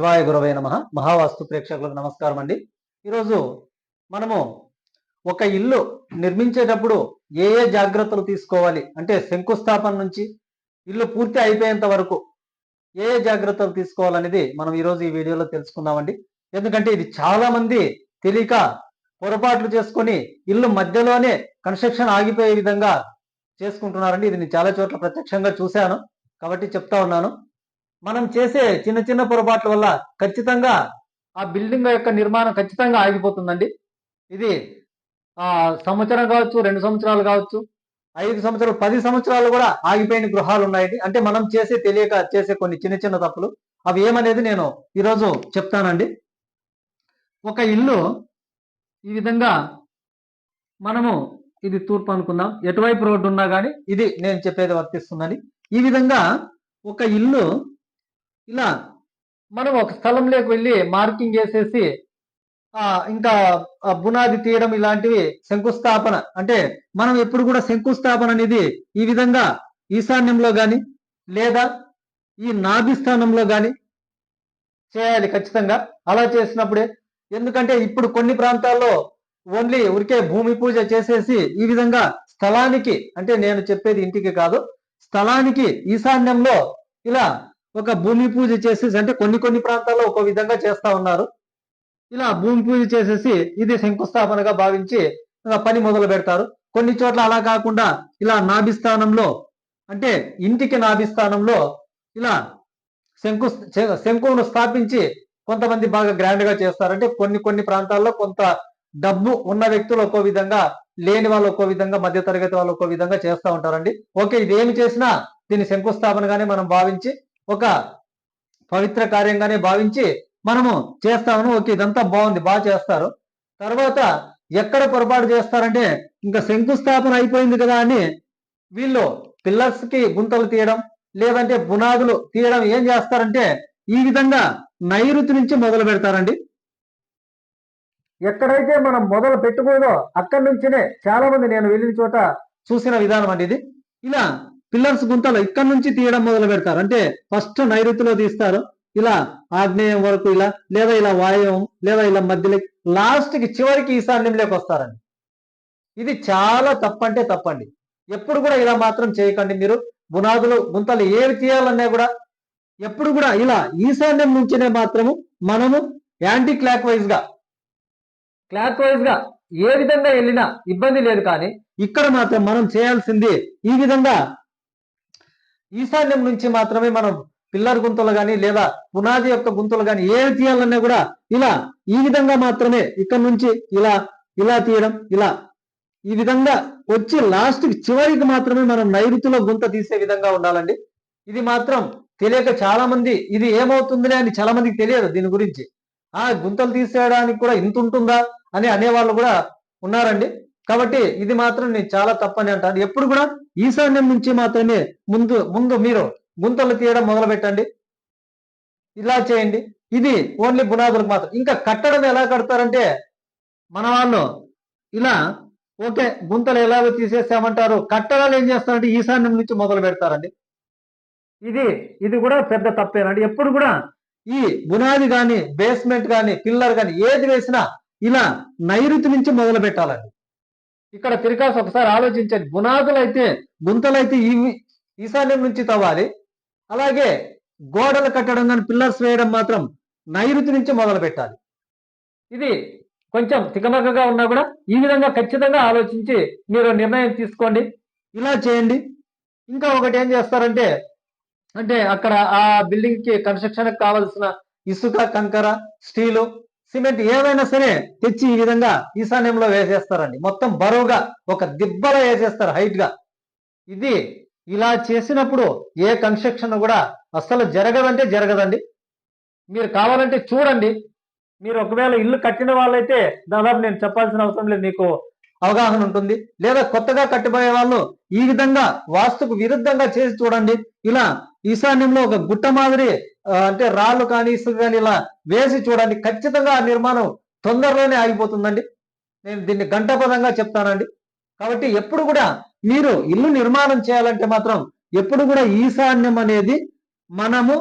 శివాయ గురవే నమ. మహావాస్తు ప్రేక్షకులకు నమస్కారం అండి. ఈరోజు మనము ఒక ఇల్లు నిర్మించేటప్పుడు ఏ ఏ జాగ్రత్తలు తీసుకోవాలి? అంటే శంకుస్థాపన నుంచి ఇల్లు పూర్తి అయిపోయేంత వరకు ఏ ఏ జాగ్రత్తలు తీసుకోవాలనేది మనం ఈరోజు ఈ వీడియోలో తెలుసుకుందామండి. ఎందుకంటే ఇది చాలా మంది తెలియక పొరపాట్లు చేసుకొని ఇల్లు మధ్యలోనే కన్స్ట్రక్షన్ ఆగిపోయే విధంగా చేసుకుంటున్నారండి. ఇది నేను చాలా చోట్ల ప్రత్యక్షంగా చూశాను. కాబట్టి చెప్తా ఉన్నాను. మనం చేసే చిన్న చిన్న పొరపాట్ల వల్ల ఖచ్చితంగా ఆ బిల్డింగ్ యొక్క నిర్మాణం ఖచ్చితంగా ఆగిపోతుందండి. ఇది ఆ సంవత్సరం కావచ్చు రెండు సంవత్సరాలు కావచ్చు ఐదు సంవత్సరాలు పది సంవత్సరాలు కూడా ఆగిపోయిన గృహాలు ఉన్నాయండి. అంటే మనం చేసే తెలియక చేసే కొన్ని చిన్న చిన్న తప్పులు అవి ఏమనేది నేను ఈరోజు చెప్తానండి. ఒక ఇల్లు ఈ విధంగా మనము ఇది తూర్పు అనుకుందాం. ఎటువైపు రోడ్డు ఉన్నా కానీ ఇది నేను చెప్పేది వర్తిస్తుందని ఈ విధంగా ఒక ఇల్లు ఇలా మనం ఒక స్థలంలోకి వెళ్ళి మార్కింగ్ చేసేసి ఆ ఇంకా బునాది తీయడం ఇలాంటివి శంకుస్థాపన. అంటే మనం ఎప్పుడు కూడా శంకుస్థాపన అనేది ఈ విధంగా ఈశాన్యంలో గాని లేదా ఈ నాభిస్థానంలో కానీ గాని చేయాలి ఖచ్చితంగా. అలా చేసినప్పుడే ఎందుకంటే ఇప్పుడు కొన్ని ప్రాంతాల్లో ఓన్లీ ఉరికే భూమి పూజ చేసేసి ఈ విధంగా స్థలానికి అంటే నేను చెప్పేది ఇంటికి కాదు స్థలానికి ఈశాన్యంలో ఇలా ఒక భూమి పూజ చేసేసి అంటే కొన్ని కొన్ని ప్రాంతాల్లో ఒక విధంగా చేస్తా ఉన్నారు. ఇలా భూమి పూజ చేసేసి ఇది శంకుస్థాపనగా భావించి పని మొదలు పెడతారు. కొన్ని చోట్ల అలా కాకుండా ఇలా నాభిస్థానంలో అంటే ఇంటికి నాభిస్థానంలో ఇలా శంకు శ- శంకువును స్థాపించి కొంతమంది బాగా గ్రాండ్గా చేస్తారు. అంటే కొన్ని కొన్ని ప్రాంతాల్లో కొంత డబ్బు ఉన్న వ్యక్తులు ఒక్కో విధంగా లేని వాళ్ళు ఒక్కో విధంగా మధ్య తరగతి వాళ్ళు ఒక్కో విధంగా చేస్తూ ఉంటారండి. ఓకే ఇది ఏమి చేసినా దీన్ని శంకుస్థాపనగానే మనం భావించి ఒక పవిత్ర కార్యంగానే భావించి మనము చేస్తామని ఓకే ఇదంతా బాగుంది బాగా చేస్తారు. తర్వాత ఎక్కడ పొరపాటు చేస్తారంటే ఇంకా శంకుస్థాపన అయిపోయింది కదా అని వీళ్ళు పిల్లర్స్కి గుంతలు తీయడం లేదంటే బునాదులు తీయడం ఏం చేస్తారంటే ఈ విధంగా నైరుతి నుంచి మొదలు పెడతారండి. ఎక్కడైతే మనం మొదలు పెట్టుకోదో అక్కడి నుంచినే చాలా మంది నేను వెళ్ళిన చోట చూసిన విధానం అండి ఇది. ఇలా పిల్లర్స్ గుంతలు ఇక్కడ నుంచి తీయడం మొదలు పెడతారు. అంటే ఫస్ట్ నైరుతిలో తీస్తారు. ఇలా ఆగ్నేయం వరకు ఇలా లేదా ఇలా వాయువం లేదా ఇలా మధ్యలో లాస్ట్కి చివరికి ఈశాన్యంలోకి వస్తారండి. ఇది చాలా తప్పంటే తప్పండి. ఎప్పుడు కూడా ఇలా మాత్రం చేయకండి మీరు. బునాదులు గుంతలు ఏవి తీయాలన్నా కూడా ఎప్పుడు కూడా ఇలా ఈశాన్యం నుంచినే మాత్రము మనము యాంటీ క్లాక్ వైజ్గా క్లాక్ వైజ్గా ఏ విధంగా వెళ్ళినా ఇబ్బంది లేదు కానీ ఇక్కడ మాత్రం మనం చేయాల్సింది ఈ విధంగా ఈశాన్యం నుంచి మాత్రమే మనం పిల్లర్ గుంతలు కానీ లేదా పునాది యొక్క గుంతలు కానీ ఏవి తీయాలన్నా కూడా ఇలా ఈ విధంగా మాత్రమే ఇక్కడ నుంచి ఇలా ఇలా తీయడం ఇలా. ఈ విధంగా వచ్చి లాస్ట్ చివరికి మాత్రమే మనం నైరుతిలో గుంత తీసే విధంగా ఉండాలండి. ఇది మాత్రం తెలియక చాలా మంది ఇది ఏమవుతుందిలే అని చాలా మందికి తెలియదు దీని గురించి. ఆ గుంతలు తీసేయడానికి కూడా ఇంత ఉంటుందా అని అనేవాళ్ళు కూడా ఉన్నారండి. కాబట్టి ఇది మాత్రం నేను చాలా తప్పని అంటాను. ఎప్పుడు కూడా ఈశాన్యం నుంచి మాత్రమే ముందు ముందు మీరు గుంతలు తీయడం మొదలు పెట్టండి ఇలా చేయండి. ఇది ఓన్లీ బునాదులకు మాత్రం. ఇంకా కట్టడం ఎలా కడతారంటే మన వాళ్ళు ఇలా ఓకే గుంతలు ఎలాగో తీసేసామంటారు. కట్టడాలు ఏం చేస్తారంటే ఈశాన్యం నుంచి మొదలు పెడతారండి. ఇది ఇది కూడా పెద్ద తప్పేనండి. ఎప్పుడు కూడా ఈ బునాది కానీ బేస్మెంట్ కానీ పిల్లర్ కానీ ఏది వేసినా ఇలా నైరుతి నుంచి మొదలు పెట్టాలండి. ఇక్కడ తిరగాల్సి ఒకసారి ఆలోచించండి. బునాదులు అయితే గుంతలు అయితే ఈ ఈశాన్యం నుంచి తవ్వాలి. అలాగే గోడలు కట్టడం కానీ పిల్లర్స్ వేయడం మాత్రం నైరుతి నుంచి మొదలు పెట్టాలి ఇది కొంచెం తికమకగా ఉన్నా కూడా ఈ విధంగా ఖచ్చితంగా ఆలోచించి మీరు నిర్ణయం తీసుకోండి. ఇలా చేయండి. ఇంకా ఒకటి ఏం చేస్తారంటే అంటే అక్కడ ఆ బిల్డింగ్కి కన్స్ట్రక్షన్ కావాల్సిన ఇసుక కంకర స్టీలు సిమెంట్ ఏవైనా సరే తెచ్చి ఈ విధంగా ఈశాన్యంలో వేసేస్తారండి. మొత్తం బరువుగా ఒక దిబ్బల వేసేస్తారు హైట్గా ఇది ఇలా చేసినప్పుడు ఏ కన్స్ట్రక్షన్ కూడా అస్సలు జరగదంటే జరగదండి. మీరు కావాలంటే చూడండి. మీరు ఒకవేళ ఇల్లు కట్టిన వాళ్ళైతే దాదాపు నేను చెప్పాల్సిన అవసరం లేదు మీకు అవగాహన ఉంటుంది. లేదా కొత్తగా కట్టిపోయే వాళ్ళు ఈ విధంగా వాస్తుకు విరుద్ధంగా చేసి చూడండి. ఇలా ఈశాన్యంలో ఒక గుట్ట మాదిరి అంటే రాళ్ళు కానీ ఇసుక కానీ ఇలా వేసి చూడండి. ఖచ్చితంగా ఆ నిర్మాణం తొందరలోనే ఆగిపోతుందండి. నేను దీన్ని గంటపదంగా చెప్తానండి. కాబట్టి ఎప్పుడు కూడా మీరు ఇల్లు నిర్మాణం చేయాలంటే మాత్రం ఎప్పుడు కూడా ఈశాన్యం అనేది మనము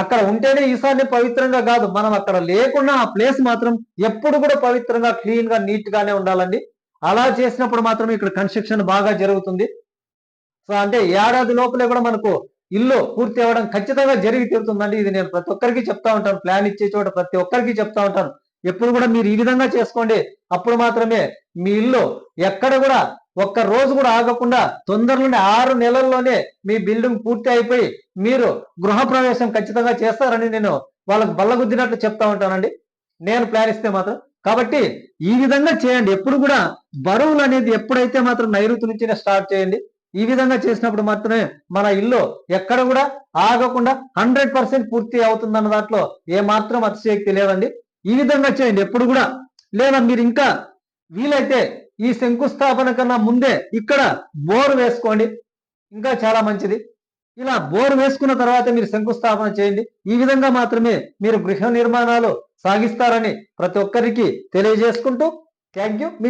అక్కడ ఉంటేనే ఈశాన్యం పవిత్రంగా కాదు. మనం అక్కడ లేకుండా ఆ ప్లేస్ మాత్రం ఎప్పుడు కూడా పవిత్రంగా క్లీన్గా నీట్ గానే ఉండాలండి. అలా చేసినప్పుడు మాత్రం ఇక్కడ కన్స్ట్రక్షన్ బాగా జరుగుతుంది. సో అంటే ఏడాది లోపలే కూడా మనకు ఇల్లు పూర్తి అవ్వడం ఖచ్చితంగా జరిగి తీరుతుందండి. ఇది నేను ప్రతి ఒక్కరికి చెప్తా ఉంటాను. ప్లాన్ ఇచ్చే చోట ప్రతి ఒక్కరికి చెప్తా ఉంటాను. ఎప్పుడు కూడా మీరు ఈ విధంగా చేసుకోండి. అప్పుడు మాత్రమే మీ ఇల్లు ఎక్కడ కూడా ఒక్క రోజు కూడా ఆగకుండా తొందరలోనే ఆరు నెలల్లోనే మీ బిల్డింగ్ పూర్తి అయిపోయి మీరు గృహప్రవేశం ఖచ్చితంగా చేస్తారని నేను వాళ్ళకు బల్లగుద్దినట్లు చెప్తా ఉంటానండి. నేను ప్లాన్ ఇస్తే మాత్రం. కాబట్టి ఈ విధంగా చేయండి. ఎప్పుడు కూడా బరువులు అనేది ఎప్పుడైతే మాత్రం నైరుతి నుంచినే స్టార్ట్ చేయండి. ఈ విధంగా చేసినప్పుడు మాత్రమే మన ఇల్లు ఎక్కడ కూడా ఆగకుండా హండ్రెడ్ పర్సెంట్ పూర్తి అవుతుందన్న దాంట్లో ఏ మాత్రం అతిశయక్తి లేదండి. ఈ విధంగా చేయండి. ఎప్పుడు కూడా లేదా మీరు ఇంకా వీలైతే ఈ శంకుస్థాపన కన్నా ముందే ఇక్కడ బోర్ వేసుకోండి. ఇంకా చాలా మంచిది. ఇలా బోర్ వేసుకున్న తర్వాత మీరు శంకుస్థాపన చేయండి. ఈ విధంగా మాత్రమే మీరు గృహ నిర్మాణాలు సాగిస్తారని ప్రతి ఒక్కరికి తెలియజేసుకుంటూ థ్యాంక్ యూ. మీ